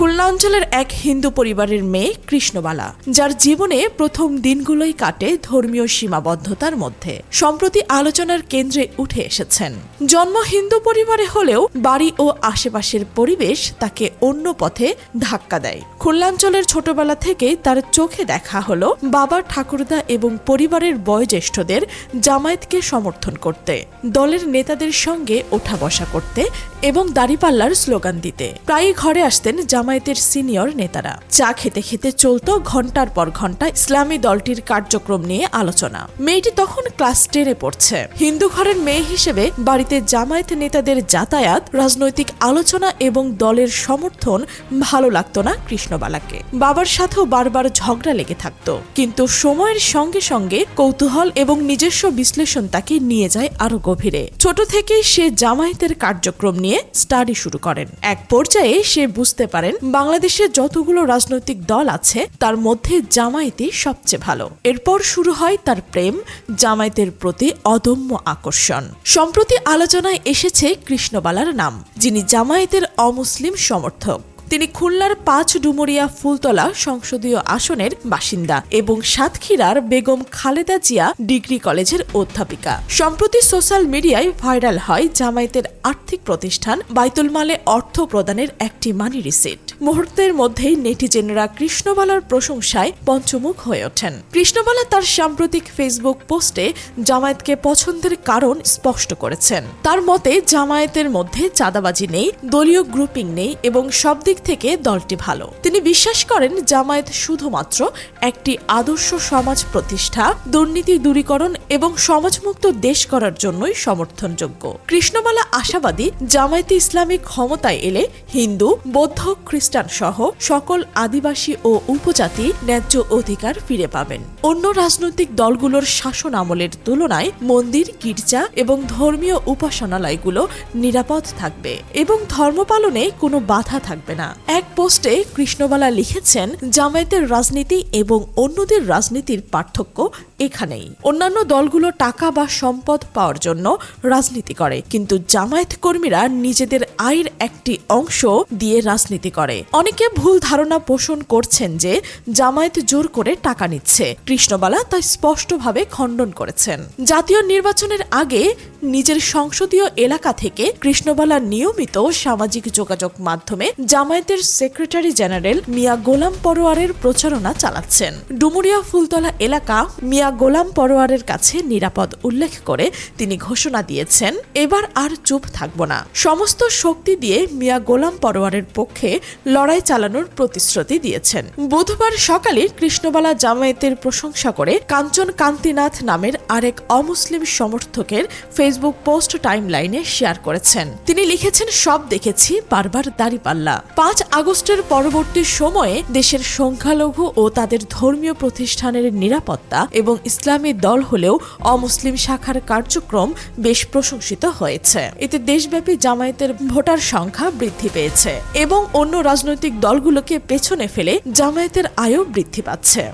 খুলনা অঞ্চলের এক হিন্দু পরিবারের মেয়ে কৃষ্ণবালা, যার জীবনে প্রথম দিনগুলোই কাটে ধর্মীয় সীমাবদ্ধতার মধ্যে, সম্প্রতি আলোচনার কেন্দ্রে উঠে এসেছেন। জন্ম হিন্দু পরিবারে হলেও বাড়ি ও আশেপাশের পরিবেশ তাকে অন্য পথে ধাক্কা দেয়। খুলনাঞ্চলের ছোটবেলা থেকেই তার চোখে দেখা হলো বাবা ঠাকুরদা এবং পরিবারের বয়োজ্যেষ্ঠদের জামায়াতকে সমর্থন করতে, দলের নেতাদের সঙ্গে ওঠা বসা করতে এবং দাড়িপাল্লার স্লোগান দিতে। প্রায়ই ঘরে আসতেন জামায়াতের সিনিয়র নেতারা। চা খেতে খেতে চলতো ঘণ্টার পর ঘণ্টা ইসলামী দলটির কার্যক্রম নিয়ে আলোচনা। মেয়েটি তখন ক্লাস টেনে পড়ছে। হিন্দু ঘরের মেয়ে হিসেবে বাড়িতে জামায়াত নেতাদের যাতায়াত, রাজনৈতিক আলোচনা এবং দলের সমর্থন ভালো লাগতো না কৃষ্ণবালাকে। বাবার সাথেও বারবার ঝগড়া লেগে থাকতো। কিন্তু সময়ের সঙ্গে সঙ্গে কৌতূহল এবং নিজস্ব বিশ্লেষণ তাকে নিয়ে যায় আরও গভীরে। ছোট থেকেই সে জামায়াতের কার্যক্রম নিয়ে স্টাডি শুরু করেন। এক পর্যায়ে সে বুঝতে পারেন বাংলাদেশে যতগুলো রাজনৈতিক দল আছে, তার মধ্যে জামায়াতই সবচেয়ে ভালো। এরপর শুরু হয় তার প্রেম, জামায়াতের প্রতি অদম্য আকর্ষণ। সম্প্রতি আলোচনায় এসেছে কৃষ্ণবালার নাম, যিনি জামায়াতের অমুসলিম সমর্থক। তিনি খুলনার পাঁচ ডুমুরিয়া ফুলতলা সংসদীয় আসনের বাসিন্দা এবং সাতক্ষীরার বেগম খালেদা জিয়া ডিগ্রি কলেজের অধ্যাপিকা। সম্প্রতি সোশ্যাল মিডিয়ায় ভাইরাল হয় জামায়াতের আর্থিক প্রতিষ্ঠান বাইতুল মালে অর্থ প্রদানের একটি মানি রিসিট। মুহূর্তের মধ্যেই নেটিজেনরা কৃষ্ণবালার প্রশংসায় পঞ্চমুখ হয়ে ওঠেন। কৃষ্ণবালা তার সাম্প্রতিক ফেসবুক পোস্টে জামায়াতকে পছন্দের কারণ স্পষ্ট করেছেন। তার মতে, জামায়াতের মধ্যে চাঁদাবাজি নেই, দলীয় গ্রুপিং নেই এবং সব দিক থেকে দলটি ভালো। তিনি বিশ্বাস করেন জামায়াত শুধুমাত্র একটি আদর্শ সমাজ প্রতিষ্ঠা দুর্নীতি দূরীকরণ এবং সমাজমুক্ত দেশ করার জন্যই সমর্থনযোগ্য। কৃষ্ণমালা আশাবাদী জামায়াতে ইসলামী ক্ষমতায় এলে হিন্দু, বৌদ্ধ, খ্রিস্টান সহ সকল আদিবাসী ও উপজাতি ন্যায্য অধিকার ফিরে পাবেন। অন্য রাজনৈতিক দলগুলোর শাসন আমলের তুলনায় মন্দির, গির্জা এবং ধর্মীয় উপাসনালয়গুলো নিরাপদ থাকবে এবং ধর্ম পালনে কোনো বাধা থাকবে না। এক পোস্টে কৃষ্ণবালা লিখেছেন, জামায়াতের রাজনীতি এবং অন্যদের রাজনীতির পার্থক্য এখানেই। অন্যান্য দলগুলো টাকা বা সম্পদ পাওয়ার জন্য রাজনীতি করে, কিন্তু জামায়াত কর্মীরা নিজেদের আয়ের একটি অংশ দিয়ে রাজনীতি করে। অনেকে ভুল ধারণা পোষণ করছেন যে জামায়াত জোর করে টাকা নিচ্ছে। কৃষ্ণবালা তা স্পষ্টভাবে খণ্ডন করেছেন। জাতীয় নির্বাচনের আগে নিজের সংসদীয় এলাকা থেকে কৃষ্ণবালা নিয়মিত সামাজিক যোগাযোগ মাধ্যমে জামায়াতের সেক্রেটারি জেনারেল মিয়া গোলাম পরোয়ারের প্রচারণা চালাচ্ছেন। ডুমুরিয়া ফুলতলা এলাকা মিয়া গোলাম পরোয়ারের কাছে নিরাপদ উল্লেখ করে তিনি ঘোষণা দিয়েছেন, এবার আর চুপ থাকব না। সমস্ত শক্তি দিয়ে মিয়া গোলাম পরোয়ারের পক্ষে লড়াই চালানোর প্রতিশ্রুতি দিয়েছেন। বুধবার সকালে কৃষ্ণবালা জামায়াতের প্রশংসা করে কাঞ্চন কান্তিনাথ নামের আরেক অমুসলিম সমর্থকের ফেসবুক পোস্ট টাইমলাইনে শেয়ার করেছেন। তিনি লিখেছেন, সব দেখেছি, বারবার দাঁড়িপাল্লা পাঁচ আগস্টের পরবর্তী সময়ে দেশের সংখ্যালঘু ও তাদের ধর্মীয় প্রতিষ্ঠানের নিরাপত্তা এবং ইসলামী দল হলেও অমুসলিম শাখার কার্যক্রম বেশ প্রশংসিত হয়েছে। এতে দেশব্যাপী জামায়াতের ভোটার সংখ্যা বৃদ্ধি পেয়েছে এবং অন্য রাজনৈতিক দলগুলোকে পেছনে ফেলে জামায়াতের আয়ও বৃদ্ধি পাচ্ছে।